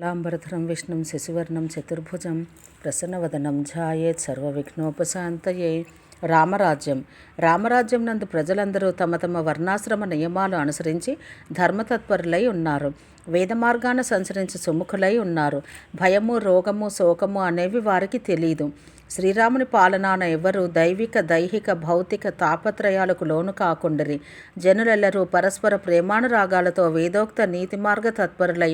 శుక్లాంబరధరం విష్ణుం శశివర్ణం చతుర్భుజం ప్రసన్నవదనం ఝాయేత్ సర్వవిఘ్నోపశాంతయే రామరాజ్యం రామరాజ్యం నందు ప్రజలందరూ తమ తమ వర్ణాశ్రమ నియమాలు అనుసరించి ధర్మతత్పరులై ఉన్నారు. వేద మార్గాన సంచరించి సుముఖులై ఉన్నారు. భయము రోగము శోకము అనేవి వారికి తెలియదు శ్రీరాముని పాలనాన ఎవరు దైవిక దైహిక భౌతిక తాపత్రయాలకు లోను కాకుండరి. జనులెల్లరూ పరస్పర ప్రేమానురాగాలతో వేదోక్త నీతి మార్గ తత్పరులై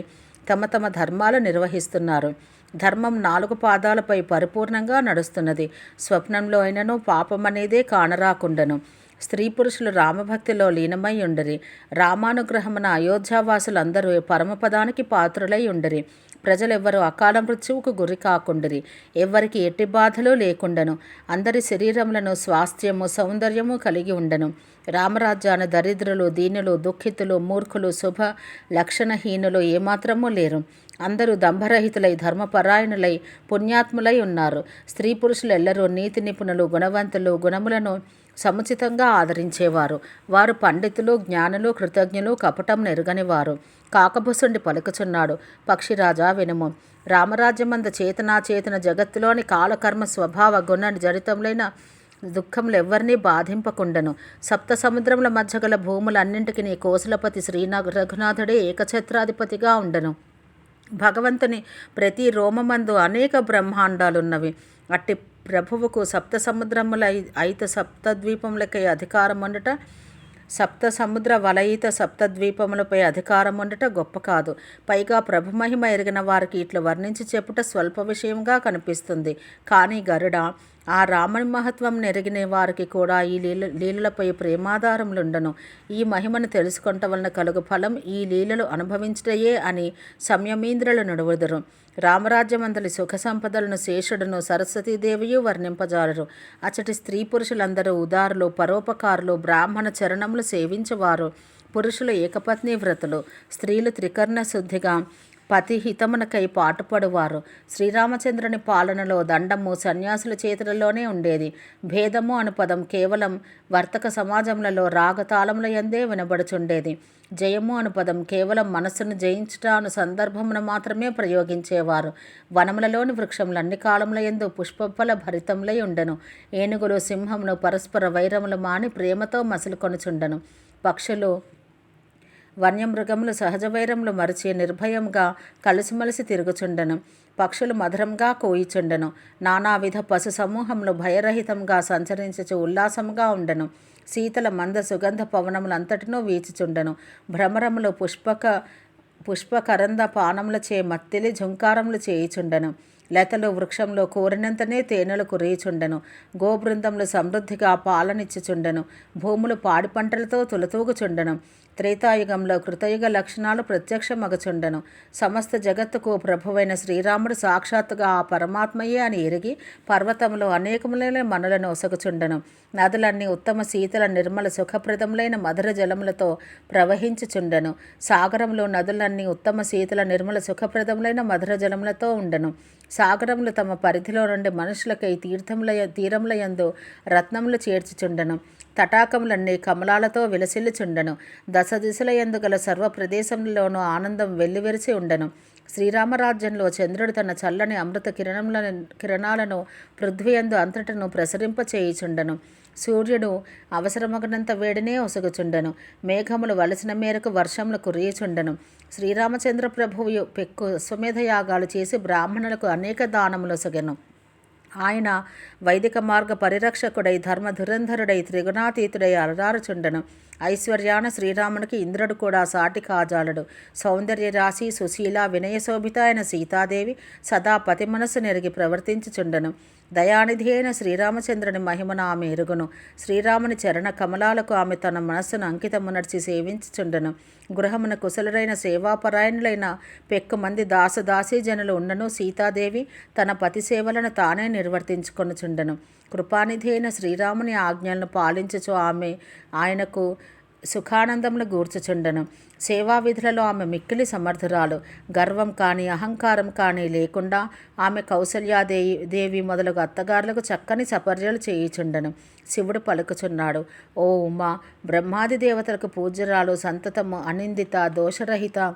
తమ తమ ధర్మాలు నిర్వహిస్తున్నారు. ధర్మం నాలుగు పాదాలపై పరిపూర్ణంగా నడుస్తున్నది. స్వప్నంలో అయినను పాపం అనేదే కానరాకుండను. స్త్రీ పురుషులు రామభక్తిలో లీనమై ఉండరి. రామానుగ్రహమున అయోధ్యావాసులందరూ పరమపదానికి పాత్రులై ఉండరి. ప్రజలెవ్వరూ అకాల మృత్యువుకు గురి కాకుండరి. ఎవ్వరికి ఎట్టి బాధలు లేకుండను. అందరి శరీరములను స్వాస్థ్యము సౌందర్యము కలిగి ఉండను. రామరాజ్యాన దరిద్రులు దీనులు దుఃఖితులు మూర్ఖులు శుభ లక్షణహీనులు ఏమాత్రమూ లేరు. అందరూ దంభరహితులై ధర్మపరాయణులై పుణ్యాత్ములై ఉన్నారు. స్త్రీ పురుషులు ఎల్లరూ నీతి నిపుణులు గుణవంతులు గుణములను సముచితంగా ఆదరించేవారు. వారు పండితులు జ్ఞానులు కృతజ్ఞులు కపటం నెరుగనివారు. కాకబుసుండి పలుకుచున్నాడు. పక్షిరాజా వినుము. రామరాజ్యమంద చేతనాచేతన జగత్తులోని కాలకర్మ స్వభావ గుణ జడితములైన దుఃఖములు ఎవరినీ బాధింపకుండను. సప్త సముద్రముల మధ్య గల భూములన్నింటికి నీ కోసలపతి శ్రీనా రఘునాథుడే ఏకఛత్రాధిపతిగా ఉండను. భగవంతుని ప్రతి రోమమందు అనేక బ్రహ్మాండాలున్నవి. అట్టి ప్రభువుకు సప్త సముద్రముల ఐత సప్తద్వీపములకై అధికారం ఉండట సప్త సముద్ర వలయిత సప్తద్వీపములపై అధికారం ఉండట గొప్ప కాదు. పైగా ప్రభుమహిమ ఎరిగిన వారికి ఇట్లా వర్ణించి చెప్పుట స్వల్ప విషయంగా కనిపిస్తుంది. కానీ గరుడ ఆ రాముని మహత్వం నెరిగిన వారికి కూడా ఈ లీల లీలలపై ప్రేమాధారములుండను. ఈ మహిమను తెలుసుకొంట వలన కలుగు ఫలం ఈ లీలలు అనుభవించటయే అని సంయమీంద్రులు నడువుదరు. రామరాజ్యమందలి సుఖ సంపదలను శేషుడును సరస్వతీదేవియు వర్ణింపజాలరు అచటి స్త్రీ పురుషులందరూ ఉదారులు పరోపకారులు బ్రాహ్మణ చరణములు సేవించేవారు. పురుషులు ఏకపత్ని వ్రతులు స్త్రీలు త్రికర్ణ శుద్ధిగా పతిహితమునకై పాటుపడువారు. శ్రీరామచంద్రుని పాలనలో దండము సన్యాసుల చేతులలోనే ఉండేది. భేదము అను పదం కేవలం వర్తక సమాజములలో రాగతాళముల ఎందే వినబడుచుండేది. జయము అను పదం కేవలం మనస్సును జయించుట అను సందర్భమును మాత్రమే ప్రయోగించేవారు. వనములలోని వృక్షములు అన్ని కాలముల ఎందు పుష్పఫల భరితములై ఉండను. ఏనుగులు సింహమును పరస్పర వైరములు మాని ప్రేమతో మసులుకొనుచుండను. పక్షులు వన్యమృగములు సహజ వైరములు మరిచి నిర్భయంగా కలిసిమలిసి తిరుగుచుండెను. పక్షులు మధురంగా కోయిచుండెను. నానావిధ పశు సమూహములు భయరహితంగా సంచరించుచు ఉల్లాసముగా ఉండెను. శీతల మంద సుగంధ పవనములంతటినూ వీచిచుండెను. భ్రమరములు పుష్పక పుష్పకరంద పానములచే మత్తిలి ఝుంకారములు చేయిచుండెను. లతలు వృక్షంలో కోరినంతనే తేనెలు కురియుచుండెను గోబృందములు సమృద్ధిగా పాలనిచ్చుచుండెను. భూములు పాడి పంటలతో తులతూగుచుండెను. త్రేతాయుగంలో కృతయుగ లక్షణాలు ప్రత్యక్షమగచుండెను. సమస్త జగత్తుకు ప్రభువైన శ్రీరాముడు సాక్షాత్తుగా ఆ పరమాత్మయే అని ఎరిగి పర్వతంలో అనేకములైన మనులను ఒసగుచుండను. నదులన్నీ ఉత్తమ శీతల నిర్మల సుఖప్రదములైన మధుర జలములతో ప్రవహించుచుండెను. సాగరంలో నదులన్నీ ఉత్తమ శీతల నిర్మల సుఖప్రదములైన మధుర జలములతో ఉండెను. సాగరములు తమ పరిధిలో నుండి మనుషులకై తీర్థముల తీరములయందు రత్నములు చేర్చుచుండెను. తటాకములన్నీ కమలాలతో విలసిల్లుచుండెను. దశ దిశల ఎందుగల సర్వ ప్రదేశంలోనూ ఆనందం వెల్లివెరిసి ఉండను. శ్రీరామరాజ్యంలో చంద్రుడు తన చల్లని అమృత కిరణముల కిరణాలను పృథ్వీయందు అంతటను ప్రసరింపచేయుచుండను. సూర్యుడు అవసరమగనంత వేడినే ఒసగుచుండెను. మేఘములు వలసిన మేరకు వర్షములు కురియుచుండను. శ్రీరామచంద్ర ప్రభువు పెక్కు అశ్వమేధ యాగాలు చేసి బ్రాహ్మణులకు అనేక దానములు ఒసగెను ఆయన వైదిక మార్గ పరిరక్షకుడై ధర్మ ధురంధరుడై త్రిగుణాతీతుడై అలరారుచుండెను. ఐశ్వర్యాన శ్రీరామునికి ఇంద్రుడు కూడా సాటి కాజాలడు సౌందర్య రాశి సుశీల వినయశోభిత అయిన సీతాదేవి సదా పతి మనసు నెరిగి ప్రవర్తించుచుండెను. దయానిధి అయిన శ్రీరామచంద్రుని మహిమను ఆమె ఎరుగును. శ్రీరాముని చరణ కమలాలకు ఆమె తన మనస్సును అంకితమునర్చి సేవించుచుండెను. గృహమున కుశలుడైన సేవాపరాయణులైన పెక్కుమంది దాసదాసీ జనులు ఉండను. సీతాదేవి తన పతి సేవలను తానే నిర్వర్తించుకొనుచుండెను. కృపానిధి అయిన శ్రీరాముని ఆజ్ఞలను పాలించుచు ఆమె ఆయనకు సుఖానందములు గూర్చుచుండెను. సేవా విధులలో ఆమె మిక్కిలి సమర్థురాలు. గర్వం కానీ అహంకారం కానీ లేకుండా ఆమె కౌసల్యాదేవి దేవి మొదలగు అత్తగారులకు చక్కని సపర్యలు చేయుచుండెను. శివుడు పలుకుచున్నాడు. ఓ ఉమా బ్రహ్మాది దేవతలకు పూజ్యరాలు సంతతము అనిందిత దోషరహిత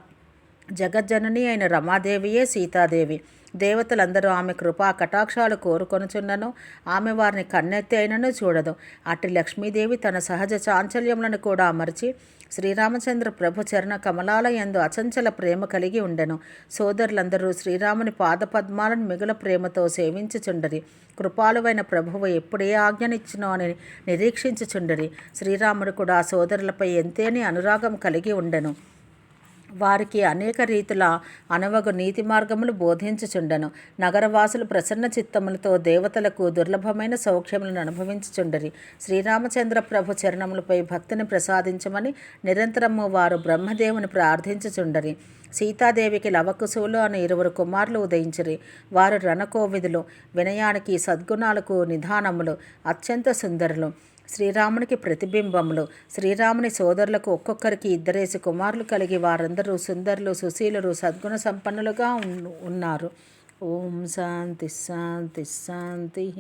జగజ్జనని అయిన రమాదేవియే సీతాదేవి. దేవతలందరూ ఆమె కృపా కటాక్షాలు కోరుకొనుచున్నను ఆమె వారిని కన్నెత్తి అయినను చూడదు. అట్టి లక్ష్మీదేవి తన సహజ చాంచల్యములను కూడా అమర్చి శ్రీరామచంద్ర ప్రభు చరణ కమలాల ఎందు అచంచల ప్రేమ కలిగి ఉండెను. సోదరులందరూ శ్రీరాముని పాదపద్మాలను మిగుల ప్రేమతో సేవించుచుండరి. కృపాలువైన ప్రభువు ఎప్పుడే ఆజ్ఞనిచ్చునో అని నిరీక్షించుచుండరి. శ్రీరాముడు కూడా సోదరులపై ఎంతేని అనురాగం కలిగి ఉండెను. వారికి అనేక రీతుల అనవగు నీతి మార్గములు బోధించుచుండెను. నగరవాసులు ప్రసన్న చిత్తములతో దేవతలకు దుర్లభమైన సౌఖ్యములను అనుభవించుచుండరి. శ్రీరామచంద్ర ప్రభు చరణములపై భక్తిని ప్రసాదించమని నిరంతరము వారు బ్రహ్మదేవుని ప్రార్థించుచుండరి. సీతాదేవికి లవకుశువులు అని ఇరువురు కుమారులు ఉదయించిరి. వారు రణకోవిధులు వినయానికి సద్గుణాలకు నిధానములు అత్యంత సుందరులు. శ్రీరామునికి ప్రతిబింబములు. శ్రీరాముని సోదరులకు ఒక్కొక్కరికి ఇద్దరేసి కుమారులు కలిగి వారందరూ సుందరులు సుశీలులు సద్గుణ సంపన్నులుగా ఉన్- ఉన్నారు. ఓం శాంతి శాంతి శాంతి